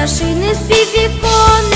пташини спів вікон.